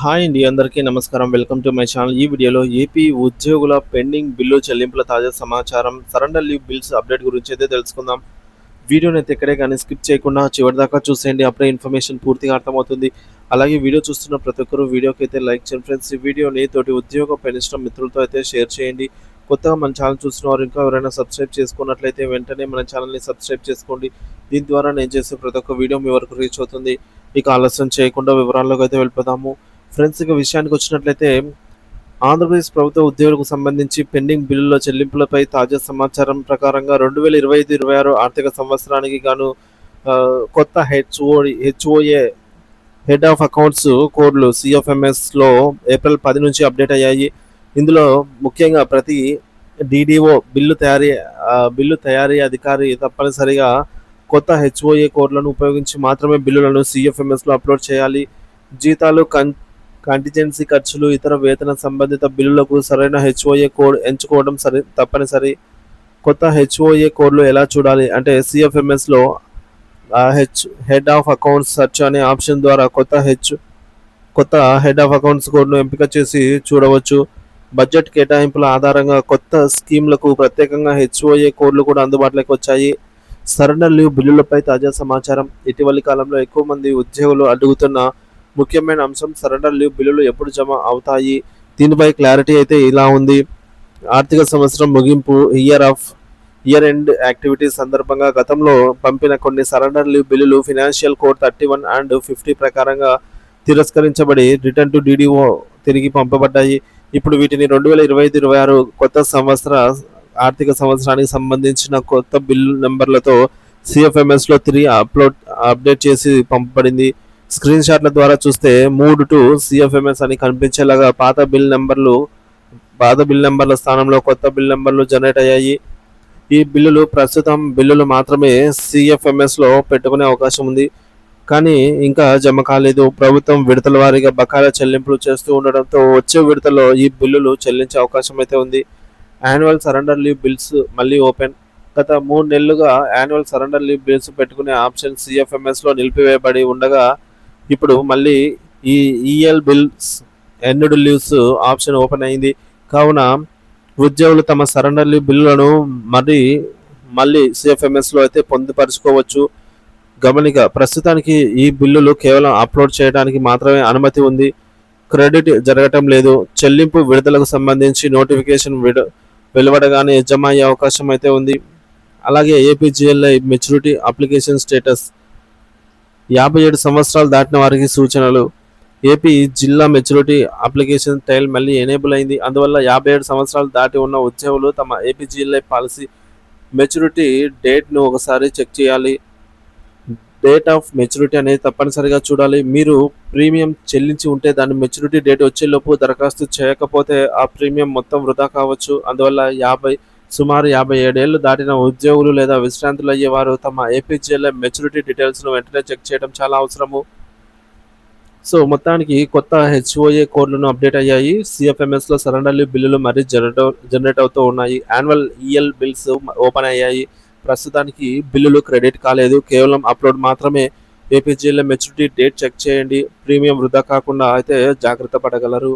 Hi అండి అందరికీ నమస్కారం. Welcome to my channel. ఈ వీడియోలో ఏపీ ఉద్యోగుల పెండింగ్ బిల్లు చెల్లింపుల తాజా సమాచారం సరెండర్ లీవ్ బిల్స్ అప్డేట్ గురించి అయితే తెలుసుకుందాం. వీడియోని అయితే ఎక్కడే కానీ స్కిప్ చేయకుండా చివరిదాకా చూసేయండి అప్పుడే ఇన్ఫర్మేషన్ పూర్తిగా అర్థమవుతుంది. అలాగే వీడియో చూస్తున్న ప్రతి ఒక్కరు వీడియోకి అయితే లైక్ చేయండి ఫ్రెండ్స్. ఈ వీడియోని తోటి ఉద్యోగ పెంచడం మిత్రులతో అయితే షేర్ చేయండి. కొత్తగా మన ఛానల్ చూస్తున్న వారు ఇంకా ఎవరైనా సబ్స్క్రైబ్ చేసుకున్నట్లయితే వెంటనే మన ఛానల్ని సబ్స్క్రైబ్ చేసుకోండి. దీని ద్వారా నేను చేసే ప్రతి ఒక్క వీడియో మీ వరకు రీచ్ అవుతుంది. ఇక ఆలస్యం చేయకుండా వివరాల్లోకి అయితే వెళ్ళిపోతాము ఫ్రెండ్స్ ఇక విషయానికి వచ్చినట్లయితే ఆంధ్రప్రదేశ్ ప్రభుత్వ ఉద్యోగులకు సంబంధించి పెండింగ్ బిల్లుల చెల్లింపులపై తాజా సమాచారం ప్రకారంగా రెండు వేల ఇరవై ఐదు ఇరవై ఆరు ఆర్థిక సంవత్సరానికి గాను కొత్త HO HOA head of accounts కోడ్లు సిఎఫ్ఎంఎస్లో ఏప్రిల్ పది నుంచి అప్డేట్ అయ్యాయి. ఇందులో ముఖ్యంగా ప్రతి డిడిఓ బిల్లు తయారీ బిల్లు తయారీ అధికారి తప్పనిసరిగా కొత్త హెచ్ఓఏ కోడ్లను ఉపయోగించి మాత్రమే బిల్లులను సిఎఫ్ఎంఎస్లో అప్లోడ్ చేయాలి. జీతాలు కన్ కంటిజెన్సీ ఖర్చులు ఇతర వేతన సంబంధిత బిల్లులకు సరైన హెచ్ఓఏ కోడ్ ఎంచుకోవడం సరి తప్పనిసరి. కొత్త హెచ్ఓఏ కోడ్లు ఎలా చూడాలి? అంటే సిఎఫ్ఎంఎస్లో H head of accounts search అనే ఆప్షన్ ద్వారా కొత్త హెచ్ కొత్త హెడ్ ఆఫ్ అకౌంట్స్ కోడ్ను ఎంపిక చేసి చూడవచ్చు. బడ్జెట్ కేటాయింపుల ఆధారంగా కొత్త స్కీమ్లకు ప్రత్యేకంగా హెచ్ఓఏ కోడ్లు కూడా అందుబాటులోకి వచ్చాయి. సరెండర్ లీవ్ బిల్లులపై తాజా సమాచారం. ఇటీవలి కాలంలో ఎక్కువ మంది ఉద్యోగులు అడుగుతున్న ముఖ్యమైన అంశం సరెండర్ లీవ్ బిల్లులు ఎప్పుడు జమ అవుతాయి? దీనిపై క్లారిటీ అయితే ఇలా ఉంది. ఆర్థిక సంవత్సరం ముగింపు year of year end activities సందర్భంగా గతంలో పంపిన కొన్ని సరెండర్ లీవ్ బిల్లులు financial code thirty one and fifty ప్రకారంగా తిరస్కరించబడి రిటర్న్ టు డిడిఓ తిరిగి పంపబడ్డాయి. ఇప్పుడు వీటిని రెండు వేల ఇరవై ఐదు ఇరవై ఆరు కొత్త సంవత్సర ఆర్థిక సంవత్సరానికి సంబంధించిన కొత్త బిల్లు నెంబర్లతో సిఎఫ్ఎంఎస్లో తిరిగి అప్లోడ్ అప్డేట్ చేసి పంపబడింది. స్క్రీన్ షాట్ల ద్వారా చూస్తే మూడు టు సిఎఫ్ఎంఎస్ అని కనిపించేలాగా పాత బిల్ నెంబర్లు పాత బిల్ నెంబర్ల స్థానంలో కొత్త బిల్ నెంబర్లు జనరేట్ అయ్యాయి. ఈ బిల్లులు ప్రస్తుతం బిల్లులు మాత్రమే సిఎఫ్ఎంఎస్లో పెట్టుకునే అవకాశం ఉంది. కానీ ఇంకా జమ కాలేదు. ప్రభుత్వం విడతల వారీగా బకాయిల చెల్లింపులు చేస్తూ ఉండడంతో వచ్చే విడతలో ఈ బిల్లులు చెల్లించే అవకాశం అయితే ఉంది. యాన్యువల్ సరెండర్ లీవ్ బిల్స్ మళ్ళీ ఓపెన్. గత మూడు నెలలుగా యాన్యువల్ సరెండర్ లీవ్ బిల్స్ పెట్టుకునే ఆప్షన్ సిఎఫ్ఎంఎస్లో నిలిపివేయబడి ఉండగా ఇప్పుడు మళ్ళీ ఈ ఈఎల్ బిల్స్ ఎన్నుడు లీవ్స్ ఆప్షన్ ఓపెన్ అయింది. కావున ఉద్యోగులు తమ సరెండర్ లీవ్ బిల్లులను మరి మళ్ళీ సిఎఫ్ఎంఎస్లో అయితే పొందుపరుచుకోవచ్చు. గమనిక ప్రస్తుతానికి ఈ బిల్లులు కేవలం అప్లోడ్ చేయడానికి మాత్రమే అనుమతి ఉంది. క్రెడిట్ జరగటం లేదు. చెల్లింపు విడుదలకు సంబంధించి నోటిఫికేషన్ విడ వెలువడగానే జమ అయ్యే అవకాశం అయితే ఉంది. అలాగే ఏపీజీఎల్ఐ మెచ్యూరిటీ అప్లికేషన్ స్టేటస్ యాభై ఏడు సంవత్సరాలు దాటిన వారికి సూచనలు. ఏపీ జిల్లా మెచ్యూరిటీ అప్లికేషన్ టైల్ మళ్ళీ ఎనేబుల్ అయింది. అందువల్ల యాభై ఏడు సంవత్సరాలు దాటి ఉన్న ఉద్యోగులు తమ ఏపీజీఎల్ఐ పాలసీ మెచ్యూరిటీ డేట్ను ఒకసారి చెక్ చేయాలి. డేట్ ఆఫ్ మెచ్యూరిటీ అనేది తప్పనిసరిగా చూడాలి. మీరు ప్రీమియం చెల్లించి ఉంటే దాని మెచ్యూరిటీ డేట్ వచ్చేలోపు దరఖాస్తు చేయకపోతే ఆ ప్రీమియం మొత్తం వృధా కావచ్చు. అందువల్ల యాభై సుమారు యాభై ఏడేళ్ళు దాటిన ఉద్యోగులు లేదా విశ్రాంతులు అయ్యేవారు తమ ఏపీజీఎల్ఐ మెచ్యూరిటీ డీటెయిల్స్ను వెంటనే చెక్ చేయడం చాలా అవసరము. సో మొత్తానికి కొత్త హెచ్ఓఏ కోడ్లను అప్డేట్ అయ్యాయి. సిఎఫ్ఎంఎస్లో సరెండర్ లీవ్ బిల్లులు మరీ జనరేట్ జనరేట్ అవుతూ ఉన్నాయి. యాన్యువల్ ఈఎల్ బిల్స్ ఓపెన్ అయ్యాయి. ప్రస్తుతానికి బిల్లులు క్రెడిట్ కాలేదు. కేవలం అప్లోడ్ మాత్రమే ఏపీజీఎల్ఏ మెచ్యూరిటీ డేట్ చెక్ చేయండి. ప్రీమియం వృధా కాకుండా అయితే జాగ్రత్త పడగలరు.